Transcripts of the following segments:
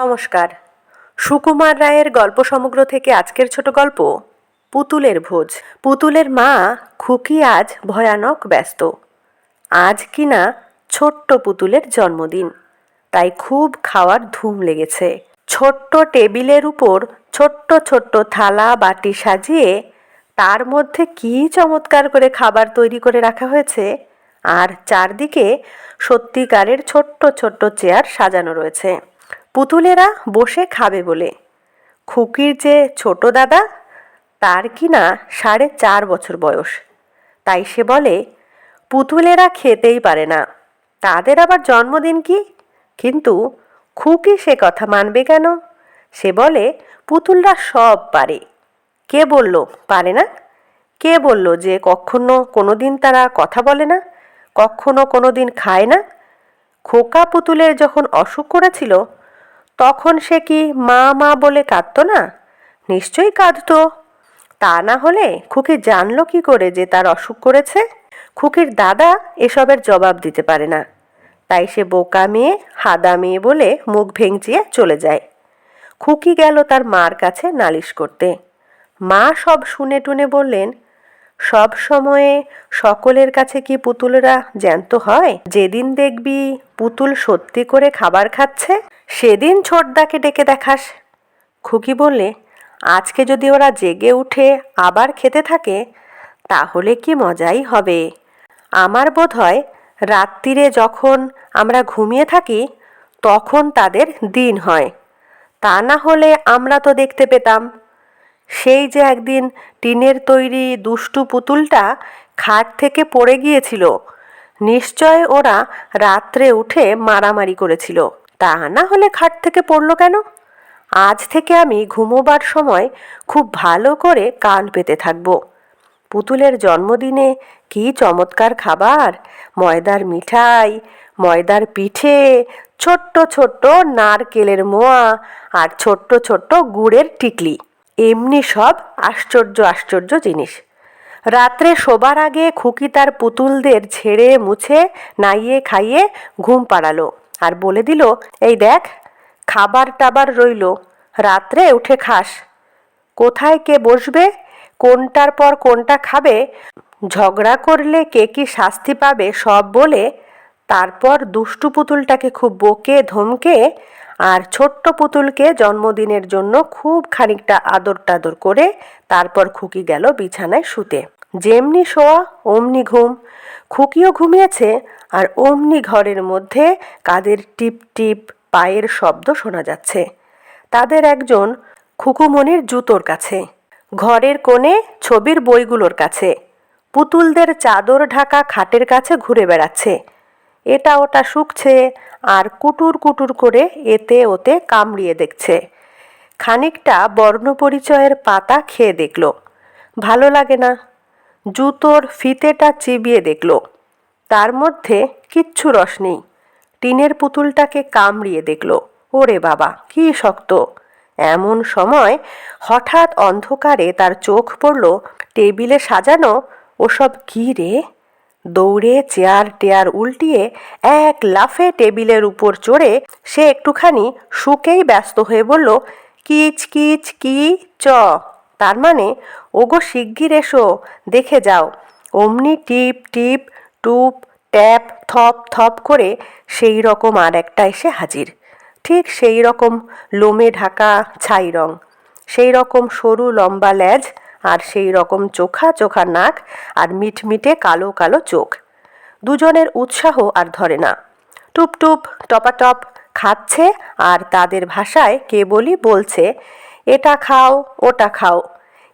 নমস্কার। সুকুমার রায়ের গল্প সমগ্র থেকে আজকের ছোট গল্প, পুতুলের ভোজ। পুতুলের মা খুকি আজ ভয়ানক ব্যস্ত। আজ কিনা ছোট্ট পুতুলের জন্মদিন, তাই খুব খাওয়ার ধুম লেগেছে। ছোট্ট টেবিলের উপর ছোট্ট ছোট্ট থালা, বাটি সাজিয়ে তার মধ্যে কী চমৎকার করে খাবার তৈরি করে রাখা হয়েছে, আর চারদিকে সত্যিকারের ছোট্ট ছোট্ট চেয়ার সাজানো রয়েছে। পুতুলেরা বসে খাবে বলে। খুকির যে ছোট দাদা, তার কি না সাড়ে চার বছর বয়স। তাই সে বলে, পুতুলেরা খেতেই পারে না। তাদের আবার জন্মদিন কি? কিন্তু খুকি সে কথা মানবে কেন? সে বলে, পুতুলরা সব পারে। কে বলল পারে না? কে বলল যে কখনো কোনো দিন তারা কথা বলে না? কখনো কোনো দিন খায় না? খোকা পুতুলের যখন অসুখ করেছিল তখন সে কি মা মা বলে কাঁদতো না? নিশ্চয়ই কাঁদতো। তা না হলে খুকি জানলো কি করে যে তার অসুখ করেছে? খুকির দাদা এসবের জবাব দিতে পারে না। তাই সে বোকা মেয়ে, হাদা মেয়ে বলে মুখ ভেঙচিয়ে চলে যায়। খুকি গেল তার মার কাছে নালিশ করতে। মা সব শুনে টুনে বললেন, সব সময়ে সকলের কাছে কি পুতুলরা জ্যান্ত হয়? যেদিন দেখবি পুতুল সত্যি করে খাবার খাচ্ছে? সেদিন ছোটদাকে ডেকে দেখাস। খুকি বললে, আজকে যদি ওরা জেগে উঠে আবার খেতে থাকে, তাহলে কি মজাই হবে? আমার বোধ হয় রাত্রিরে যখন আমরা ঘুমিয়ে থাকি, তখন তাদের দিন হয়। তা না হলে আমরা তো দেখতে পেতাম। সেই যে একদিন টিনের তৈরি দুষ্টু পুতুলটা খাট থেকে পড়ে গিয়েছিল, নিশ্চয় ওরা রাত্রে উঠে মারামারি করেছিল। তা না হলে খাট থেকে পড়ল কেন? আজ থেকে আমি ঘুমোবার সময় খুব ভালো করে কান পেতে থাকব। পুতুলের জন্মদিনে কি চমৎকার খাবার? ময়দার মিঠাই, ময়দার পিঠে, ছোট্ট ছোট্ট নারকেলের মোয়া আর ছোট্ট ছোট্ট গুড়ের টিকলি। এমনি সব আশ্চর্য আশ্চর্য জিনিস। রাত্রে শোবার আগে খুকি তার পুতুলদের ঝেড়ে মুছে নাইয়ে খাইয়ে ঘুম পাড়ালো। আর বলে দিল, এই দেখ, খাবার টাবার রইল, রাত্রে উঠে খাস। কোথায় কে বসবে, কোনটার পর কোনটা খাবে, ঝগড়া করলে কে কি শাস্তি পাবে সব বলে, তারপর দুষ্টু পুতুলটাকে খুব বকে ধমকে আর ছোট্ট পুতুলকে জন্মদিনের জন্য খুব খানিকটা আদর টাদর করে তারপর খুকি গেল বিছানায় শুতে। যেমনি শোয়া, অমনি ঘুম। খুকিও ঘুমিয়েছে আর অমনি ঘরের মধ্যে কাদের টিপ টিপ পায়ের শব্দ শোনা যাচ্ছে। তাদের একজন খুকুমনির জুতোর কাছে, ঘরের কোণে ছবির বইগুলোর কাছে, পুতুলদের চাদর ঢাকা খাটের কাছে ঘুরে বেড়াচ্ছে। এটা ওটা শুকছে আর কুটুর কুটুর করে এতে ওতে কামড়িয়ে দেখছে। খানিকটা বর্ণপরিচয়ের পাতা খেয়ে দেখল। ভালো লাগে না। জুতোর ফিতেটা চিবিয়ে দেখল। তার মধ্যে কিচ্ছু রস নেই। টিনের পুতুলটাকে কামড়িয়ে দেখল। ওরে বাবা, কি শক্ত। এমন সময় হঠাৎ অন্ধকারে তার চোখ পড়ল, টেবিলে সাজানো ওসব কী রে? দৌড়ে চেয়ার টেয়ার উল্টিয়ে এক লাফে টেবিলের উপর চড়ে সে একটুখানি শুকেই ব্যস্ত হয়ে বলল, কিচ কিচ, কি, চ। তার মানে ওগো শিগগির এসো, দেখে যাও। অমনি টিপ টিপ টুপ, ট্যাপ, থপ থপ করে সেই রকম আর একটা এসে হাজির। ঠিক সেই রকম লোমে ঢাকা ছাই রং, সেই রকম সরু লম্বা ল্যাজ আর সেই রকম চোখা চোখা নাক আর মিটমিটে কালো কালো চোখ। দুজনের উৎসাহ আর ধরে না। টুপ টুপ টপাটপ খাচ্ছে আর তাদের ভাষায় কেবলই বলছে, এটা খাও, ওটা খাও।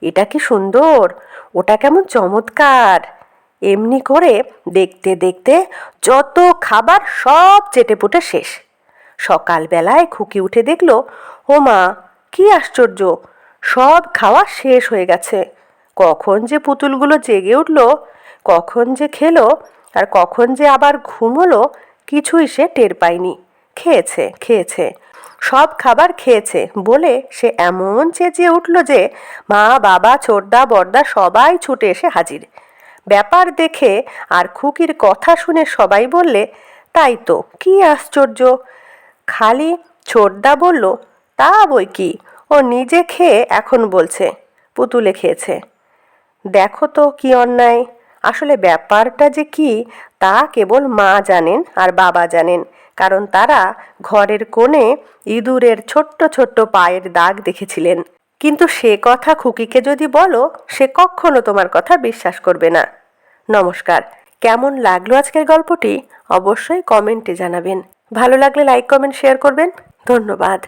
এটা কি সুন্দর? ওটা কেমন চমৎকার? এমনি করে দেখতে দেখতে যত খাবার সব চেটেপুটে শেষ। সকালবেলায় খুকি উঠে দেখল ও মা কি আশ্চর্য! সব খাওয়া শেষ হয়ে গেছে। কখন যে পুতুলগুলো জেগে উঠল, কখন যে খেলো, আর কখন যে আবার ঘুমোলো, কিছুই সে টের পায়নি। খেয়েছে খেয়েছে, সব খাবার খেয়েছে বলে সে এমন চেঁচিয়ে উঠল যে, মা, বাবা, ছোটদা, বড়দা সবাই ছুটে এসে হাজির। ব্যাপার দেখে আর খুকির কথা শুনে সবাই বললে, তাই তো, কি আশ্চর্য। খালি ছোটদা বলল, তা বই কি? ও নিজে খেয়ে এখন বলছে, পুতুলে খেয়েছে। দেখো তো কি অন্যায়। আসলে ব্যাপারটা যে কি, তা কেবল মা জানেন আর বাবা জানেন। কারণ তারা ঘরের কোণে ইঁদুরের ছোট্ট ছোট্ট পায়ের দাগ দেখেছিলেন। কিন্তু সে কথা খুকিকে যদি বলো, সে কখনো তোমার কথা বিশ্বাস করবে না। নমস্কার। কেমন লাগল আজকের গল্পটি? অবশ্যই কমেন্টে জানাবেন। ভালো লাগলে লাইক, কমেন্ট, শেয়ার করবেন। ধন্যবাদ।